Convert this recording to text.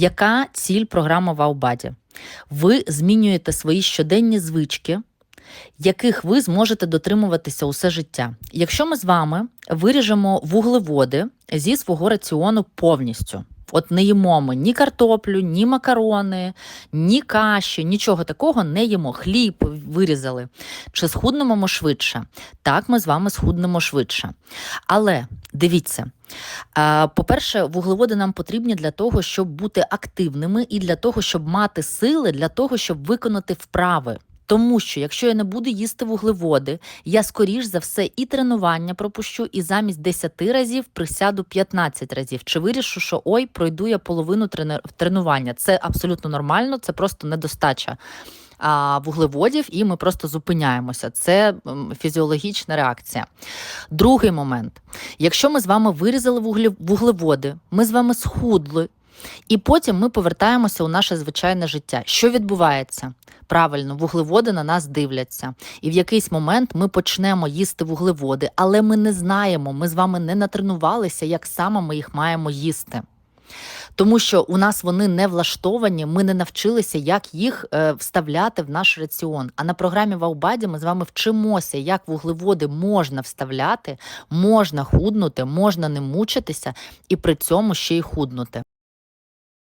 Яка ціль програми Ваубаді? Ви змінюєте свої щоденні звички, яких ви зможете дотримуватися усе життя. Якщо ми з вами виріжемо вуглеводи зі свого раціону повністю. От не їмо ми ні картоплю, ні макарони, ні каші, нічого такого не їмо. Хліб вирізали. Чи схуднемо ми швидше? Так, ми з вами схуднемо швидше. Але дивіться, по-перше, вуглеводи нам потрібні для того, щоб бути активними, і для того, щоб мати сили, для того, щоб виконати вправи. Тому що якщо я не буду їсти вуглеводи, я скоріш за все і тренування пропущу, і замість 10 разів присяду 15 разів. Чи вирішу, що ой, пройду я половину тренування. Це абсолютно нормально, це просто недостача вуглеводів, і ми просто зупиняємося. Це фізіологічна реакція. Другий момент: якщо ми з вами вирізали вуглеводи, ми з вами схудли. І потім ми повертаємося у наше звичайне життя. Що відбувається? Правильно, вуглеводи на нас дивляться. І в якийсь момент ми почнемо їсти вуглеводи, але ми не знаємо, ми з вами не натренувалися, як саме ми їх маємо їсти. Тому що у нас вони не влаштовані, ми не навчилися, як їх е, вставляти в наш раціон. А на програмі Ваубаді ми з вами вчимося, як вуглеводи можна вставляти, можна худнути, можна не мучитися і при цьому ще й худнути.